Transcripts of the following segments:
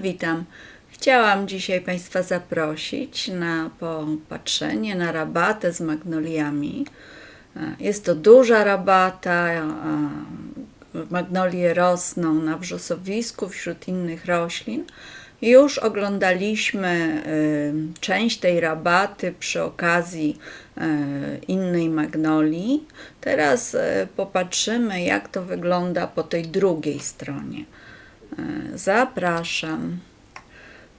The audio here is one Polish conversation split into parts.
Witam. Chciałam dzisiaj Państwa zaprosić na popatrzenie na rabatę z magnoliami. Jest to duża rabata. Magnolie rosną na wrzosowisku wśród innych roślin. Już oglądaliśmy y, część tej rabaty przy okazji innej magnolii. Teraz popatrzymy, jak to wygląda po tej drugiej stronie. Zapraszam.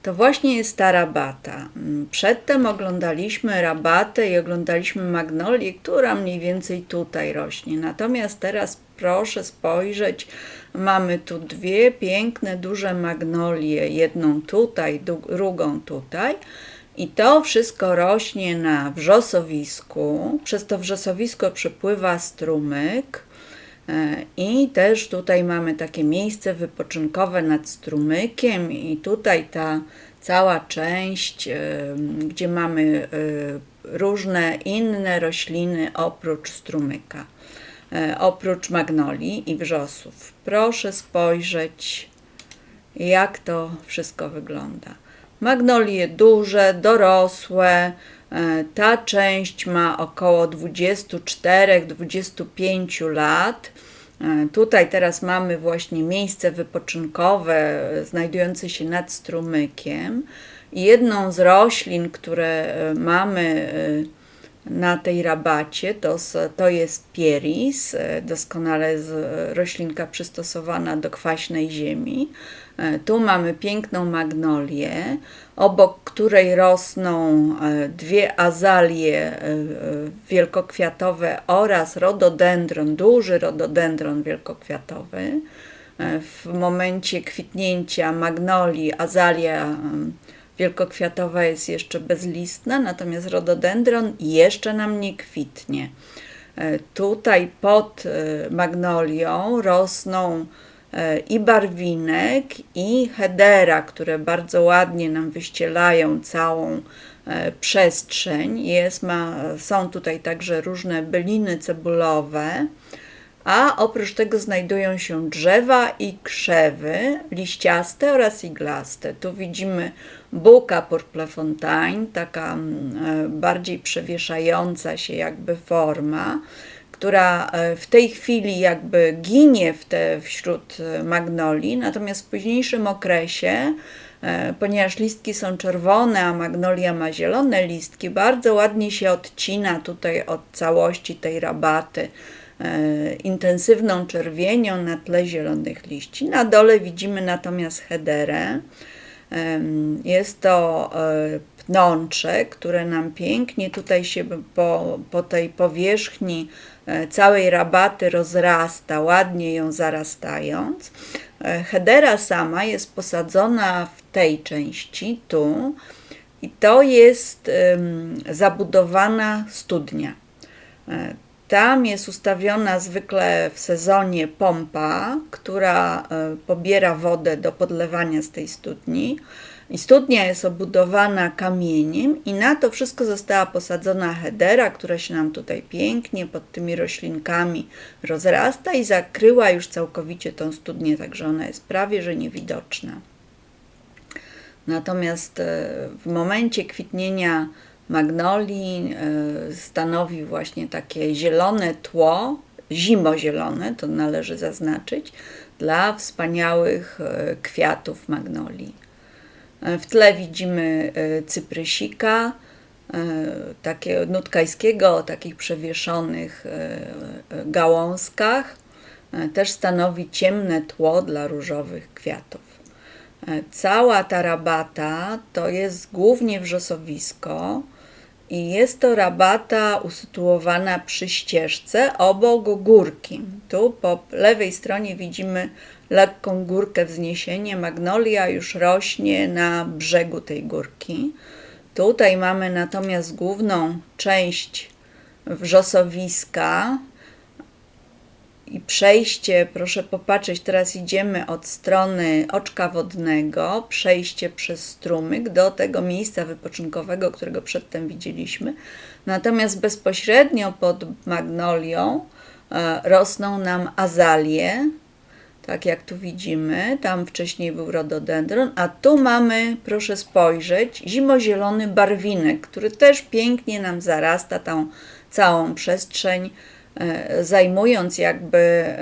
To właśnie jest ta rabata. Przedtem oglądaliśmy rabatę i oglądaliśmy magnolię, która mniej więcej tutaj rośnie. Natomiast teraz proszę spojrzeć, mamy tu dwie piękne, duże magnolie, jedną tutaj, drugą tutaj. I to wszystko rośnie na wrzosowisku. Przez to wrzosowisko przepływa strumyk. E, I też tutaj mamy takie miejsce wypoczynkowe nad strumykiem, i tutaj ta cała część, e, gdzie mamy e, różne inne rośliny oprócz strumyka, oprócz magnolii i wrzosów. Proszę spojrzeć, jak to wszystko wygląda. Magnolie duże, dorosłe, ta część ma około 24-25 lat. E, tutaj teraz mamy właśnie miejsce wypoczynkowe znajdujące się nad strumykiem. Jedną z roślin, które e, mamy e, na tej rabacie, to, to jest pieris, doskonale roślinka przystosowana do kwaśnej ziemi. Tu mamy piękną magnolię, obok której rosną dwie azalie wielkokwiatowe oraz rododendron, duży rododendron wielkokwiatowy. W momencie kwitnięcia magnolii azalia wielkokwiatowa jest jeszcze bezlistna, natomiast rododendron jeszcze nam nie kwitnie. Tutaj pod magnolią rosną E, i barwinek, i hedera, które bardzo ładnie nam wyścielają całą e, przestrzeń. Jest, ma, są tutaj także różne byliny cebulowe, a oprócz tego znajdują się drzewa i krzewy liściaste oraz iglaste. Tu widzimy buka purplefontaine, taka mm, e, bardziej przewieszająca się jakby forma która e, w tej chwili jakby ginie w te, wśród e, magnolii, natomiast w późniejszym okresie, ponieważ listki są czerwone, a magnolia ma zielone listki, bardzo ładnie się odcina tutaj od całości tej rabaty intensywną czerwienią na tle zielonych liści. Na dole widzimy natomiast hederę. Jest to pnącze, które nam pięknie tutaj się po, po tej powierzchni E, całej rabaty rozrasta, ładnie ją zarastając. E, hedera sama jest posadzona w tej części, tu, i to jest zabudowana studnia. E, tam jest ustawiona zwykle w sezonie pompa, która pobiera wodę do podlewania z tej studni. I studnia jest obudowana kamieniem i na to wszystko została posadzona hedera, która się nam tutaj pięknie pod tymi roślinkami rozrasta i zakryła już całkowicie tą studnię, także ona jest prawie że niewidoczna. Natomiast e, w momencie kwitnienia magnolii e, stanowi właśnie takie zielone tło, zimozielone, to należy zaznaczyć, dla wspaniałych e, kwiatów magnolii. W tle widzimy e, cyprysika, e, takiego nutkajskiego o takich przewieszonych e, gałązkach. Też stanowi ciemne tło dla różowych kwiatów. Cała ta rabata to jest głównie wrzosowisko i jest to rabata usytuowana przy ścieżce obok górki. Tu po lewej stronie widzimy lekką górkę wzniesienie. Magnolia już rośnie na brzegu tej górki. Tutaj mamy natomiast główną część wrzosowiska i przejście, proszę popatrzeć, teraz idziemy od strony oczka wodnego, przejście przez strumyk do tego miejsca wypoczynkowego, którego przedtem widzieliśmy. Natomiast bezpośrednio pod magnolią e, rosną nam azalie, tak jak tu widzimy, tam wcześniej był rododendron, a tu mamy, proszę spojrzeć, zimozielony barwinek, który też pięknie nam zarasta tą całą przestrzeń, zajmując jakby e,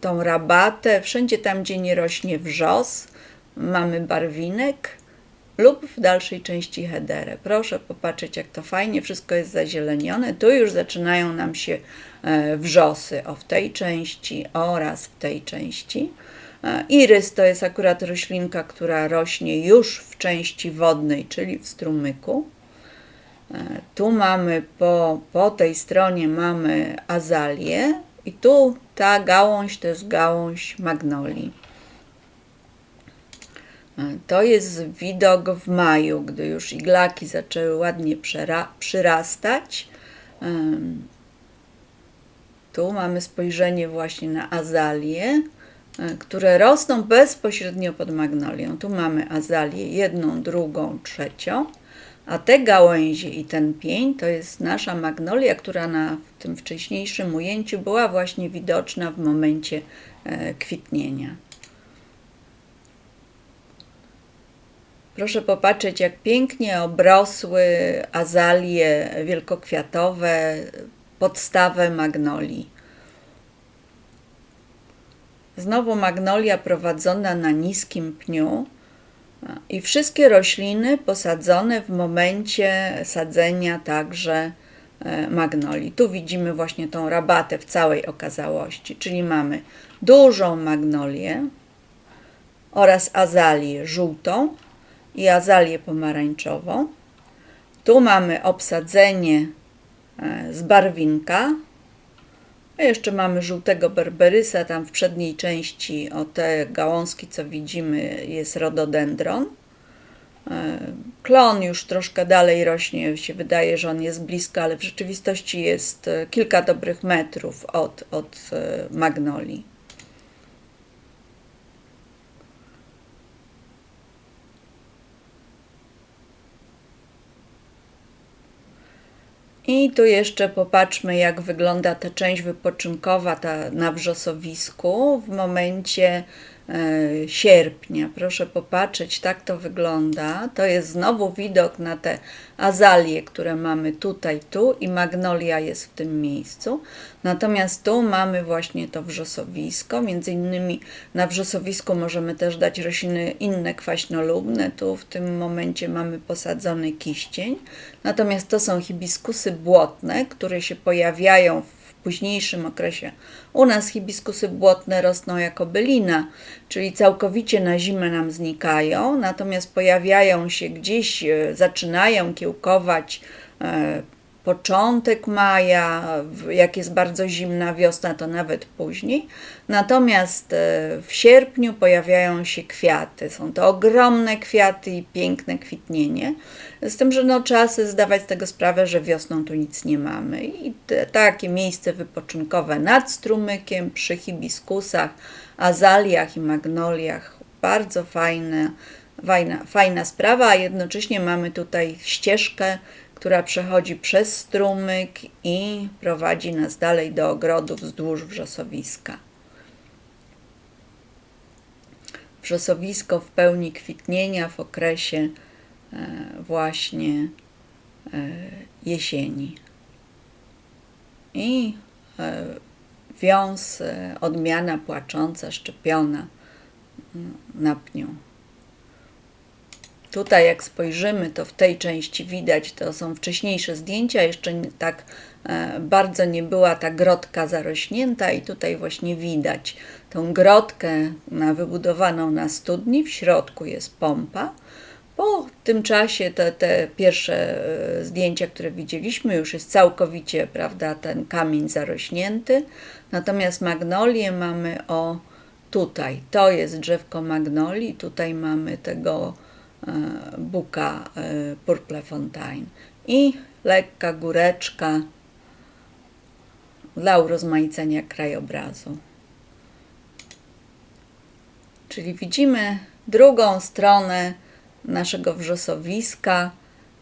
tą rabatę. Wszędzie tam, gdzie nie rośnie wrzos, mamy barwinek lub w dalszej części headerę. Proszę popatrzeć, jak to fajnie wszystko jest zazielenione. Tu już zaczynają nam się e, wrzosy o w tej części oraz w tej części. Irys to jest akurat roślinka, która rośnie już w części wodnej, czyli w strumyku. Tu mamy po, po tej stronie mamy azalię i tu ta gałąź to jest gałąź magnolii. To jest widok w maju, gdy już iglaki zaczęły ładnie przyrastać. Tu mamy spojrzenie właśnie na azalie, które rosną bezpośrednio pod magnolią. Tu mamy azalię jedną, drugą, trzecią. A te gałęzie i ten pień to jest nasza magnolia, która na tym wcześniejszym ujęciu była właśnie widoczna w momencie e, kwitnienia. Proszę popatrzeć, jak pięknie obrosły azalie wielkokwiatowe, podstawę magnolii. Znowu magnolia prowadzona na niskim pniu i wszystkie rośliny posadzone w momencie sadzenia także e, magnolii. Tu widzimy właśnie tą rabatę w całej okazałości, czyli mamy dużą magnolię oraz azalię żółtą i azalię pomarańczową. Tu mamy obsadzenie e, z barwinka, a jeszcze mamy żółtego berberysa, tam w przedniej części o te gałązki, co widzimy, jest rododendron. E, klon już troszkę dalej rośnie, się wydaje, że on jest blisko, ale w rzeczywistości jest e, kilka dobrych metrów od, od e, magnolii. I tu jeszcze popatrzmy, jak wygląda ta część wypoczynkowa ta na wrzosowisku. W momencie sierpnia. Proszę popatrzeć, tak to wygląda. To jest znowu widok na te azalie, które mamy tutaj, tu i magnolia jest w tym miejscu. Natomiast tu mamy właśnie to wrzosowisko. Między innymi na wrzosowisku możemy też dać rośliny inne kwaśnolubne. Tu w tym momencie mamy posadzony kiścień. Natomiast to są hibiskusy błotne, które się pojawiają w późniejszym okresie. U nas hibiskusy błotne rosną jako bylina, czyli całkowicie na zimę nam znikają, natomiast pojawiają się gdzieś, e, zaczynają kiełkować e, początek maja, jak jest bardzo zimna wiosna, to nawet później. Natomiast e, w sierpniu pojawiają się kwiaty. Są to ogromne kwiaty i piękne kwitnienie. Z tym, że no, trzeba zdawać z tego sprawę, że wiosną tu nic nie mamy. I te, takie miejsce wypoczynkowe nad strumykiem, przy hibiskusach, azaliach i magnoliach. Bardzo fajne, fajna, fajna sprawa, a jednocześnie mamy tutaj ścieżkę która przechodzi przez strumyk i prowadzi nas dalej do ogrodu wzdłuż wrzosowiska. Wrzosowisko w pełni kwitnienia w okresie e, właśnie e, jesieni. I e, wiąz, odmiana płacząca, szczepiona mm, na pniu. Tutaj jak spojrzymy, to w tej części widać, to są wcześniejsze zdjęcia, jeszcze tak e, bardzo nie była ta grotka zarośnięta i tutaj właśnie widać tą grotkę na, wybudowaną na studni, w środku jest pompa. Po tym czasie te, te pierwsze e, zdjęcia, które widzieliśmy, już jest całkowicie, prawda, ten kamień zarośnięty. Natomiast magnolię mamy o tutaj. To jest drzewko magnolii, tutaj mamy tego buka e, Purple Fontaine i lekka góreczka dla urozmaicenia krajobrazu. Czyli widzimy drugą stronę naszego wrzosowiska,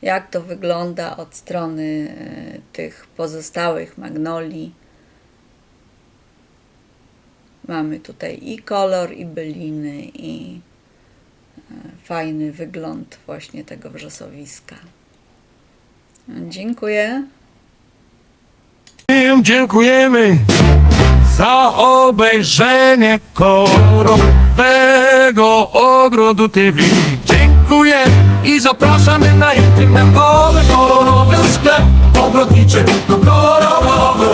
jak to wygląda od strony e, tych pozostałych magnolii. mamy tutaj i kolor, i byliny, i e, fajny wygląd właśnie tego wrzosowiska. Dziękuję. Dziękujemy za obejrzenie kolorowego ogrodu TV. Dziękuję i zapraszamy na internetowy kolorowy sklep ogrodniczy kolorowy